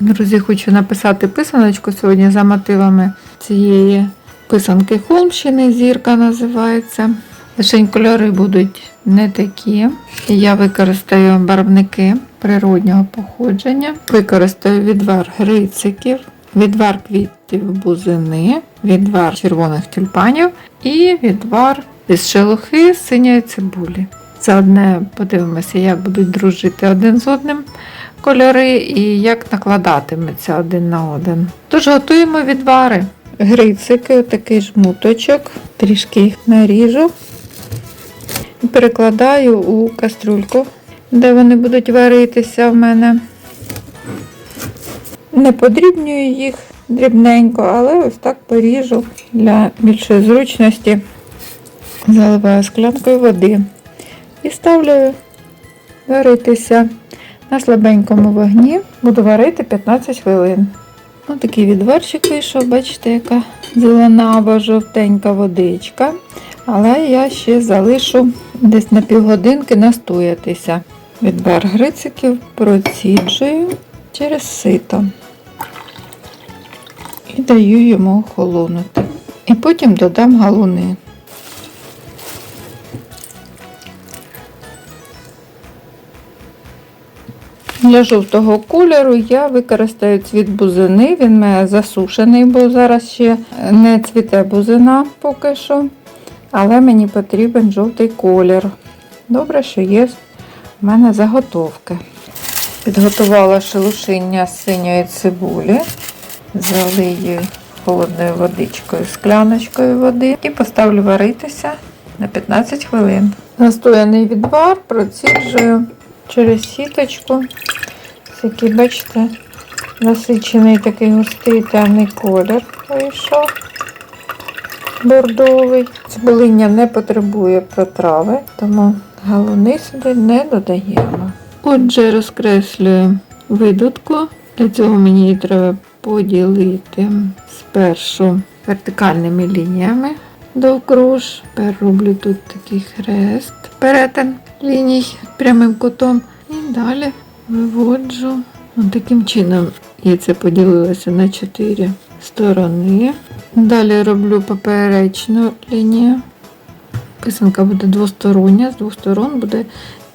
Друзі, хочу написати писаночку сьогодні за мотивами цієї писанки Холмщини. Зірка називається. Лишень кольори будуть не такі. Я використаю барвники природнього походження. Використаю відвар грициків, відвар квітів бузини, відвар червоних тюльпанів і відвар із шелухи синьої цибулі. Заодне подивимося, як будуть дружити один з одним кольори і як накладатиметься один на один. Тож готуємо відвари. Грицики, такий жмуточок, трішки їх наріжу і перекладаю у кастрюльку, де вони будуть варитися в мене. Не подрібнюю їх дрібненько, але ось так поріжу для більшої зручності. Заливаю склянкою води і ставлю варитися на слабенькому вогні. Буду варити 15 хвилин. Ось такий відварчик вийшов, бачите, яка зелена або жовтенька водичка. Але я ще залишу десь на півгодинки настоятися. Відвар грициків проціджую через сито і даю йому охолонути. І потім додам галуни. Для жовтого кольору я використаю цвіт бузини. Він мене засушений, бо зараз ще не цвіте бузина поки що. Але мені потрібен жовтий колір. Добре, що є в мене заготовки. Підготувала шелушиння з синьої цибулі, залию холодною водичкою, скляночкою води і поставлю варитися на 15 хвилин. Настояний відвар проціджую через сіточку. Який, бачите, насичений такий густий темний колір вийшов. Бордовий. Цибулиння не потребує протрави, тому галуни сюди не додаємо. Отже, розкреслюю видутку. Для цього мені її треба поділити спершу вертикальними лініями довкруж. Тепер роблю тут такий хрест, перетин ліній прямим кутом. І далі виводжу. Таким чином яйце поділилося на 4 сторони. Далі роблю поперечну лінію. Писанка буде двостороння, з двох сторон буде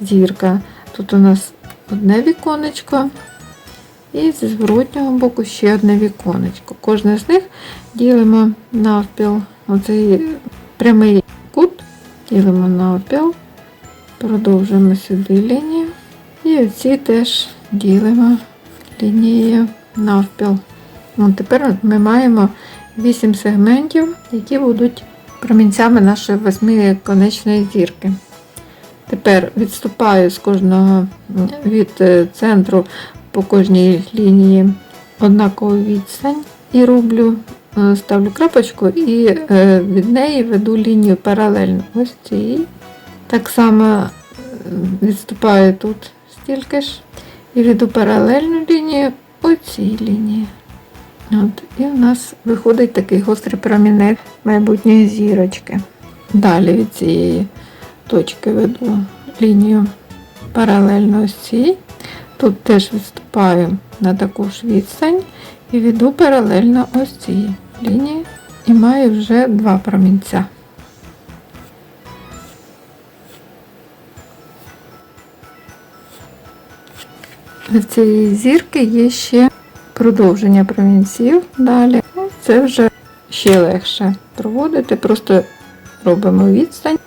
зірка. Тут у нас одне віконечко і зі зворотнього боку ще одне віконечко. Кожне з них ділимо навпіл. Оцей прямий кут ділимо навпіл, продовжуємо сюди лінію. І оці теж ділимо лінією навпіл. Ну, тепер ми маємо 8 сегментів, які будуть промінцями нашої восьмиконечної зірки. Тепер відступаю з кожного від е, центру по кожній лінії однакову відстань і роблю, е, ставлю крапочку і е, від неї веду лінію паралельно. Ось цій. Так само е, відступаю тут стільки ж і веду паралельну лінію оцій лінії. От, і у нас виходить такий гострий промінець майбутньої зірочки. Далі від цієї точки веду лінію паралельно ось цій. Тут теж відступаю на таку ж відстань і веду паралельно ось цій лінії і маю вже два промінця. В цієї зірки є ще продовження промінців далі. Ну, Це вже ще легше проводити, просто робимо відстань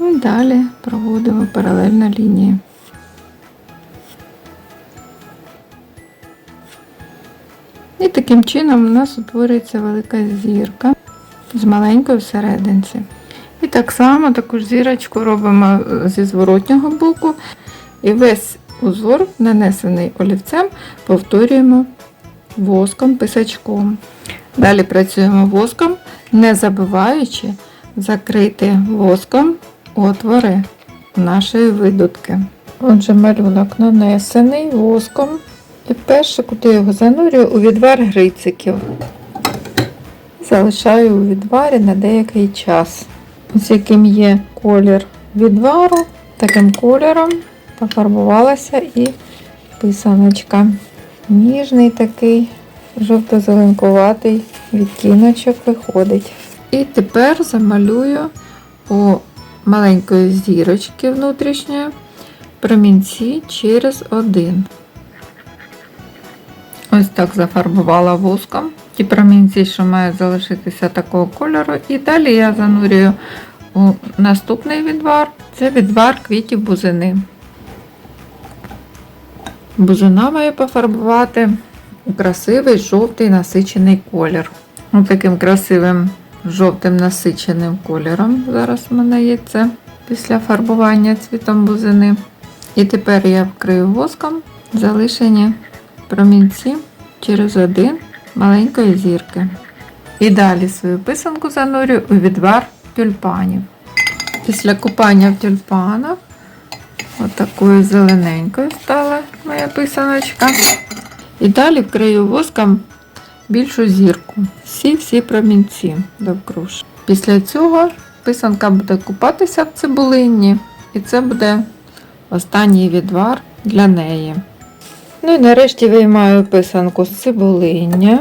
і далі проводимо паралельно лінії. І таким чином у нас утворюється велика зірка з маленькою всерединці. І так само таку ж зірочку робимо зі зворотнього боку. І весь узор, нанесений олівцем, повторюємо воском, писачком. Далі працюємо воском, не забуваючи закрити воском отвори нашої видутки. Отже, малюнок нанесений воском. І перше, куди його занурюю, у відвар грициків. Залишаю у відварі на деякий час. Ось яким є колір відвару, таким кольором пофарбувалася і писаночка. Ніжний такий, жовто-зеленкуватий відтіночок виходить. І тепер замалюю у маленької зірочки внутрішньої промінці через один. Ось так зафарбувала воском. Ті промінці, що мають залишитися такого кольору. І далі я занурюю у наступний відвар. Це відвар квітів бузини. Бузина має пофарбувати красивий жовтий насичений колір. Ось таким красивим жовтим насиченим кольором. Зараз у мене є це після фарбування цвітом бузини. І тепер я вкрию воском залишені промінці через один маленької зірки. І далі свою писанку занурю у відвар тюльпанів. Після купання в тюльпанах отакою зелененькою стала моя писаночка. І далі вкрию воском більшу зірку. Всі-всі промінці довкруж. Після цього писанка буде купатися в цибулині, і це буде останній відвар для неї. Ну і нарешті виймаю писанку з цибулиння.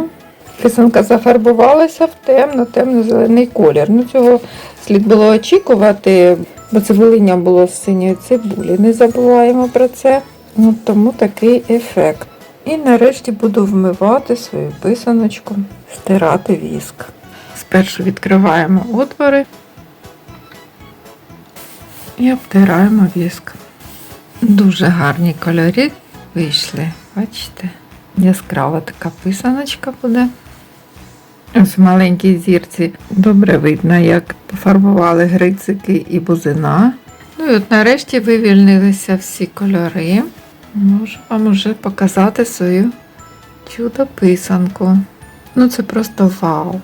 Писанка зафарбувалася в темно-темно-зелений колір. Ну, цього слід було очікувати, бо цибулиння було з синьої цибулі. Не забуваємо про це. Ну, тому такий ефект. І нарешті буду вмивати свою писаночку, стирати віск. Спершу відкриваємо отвори і обтираємо віск. Дуже гарні кольори вийшли. Бачите? Яскрава така писаночка буде. Ось в маленькій зірці добре видно, як пофарбували грицики і бузина. Ну і от нарешті вивільнилися всі кольори. Можу вам уже показати свою чудо-писанку. Ну це просто вау.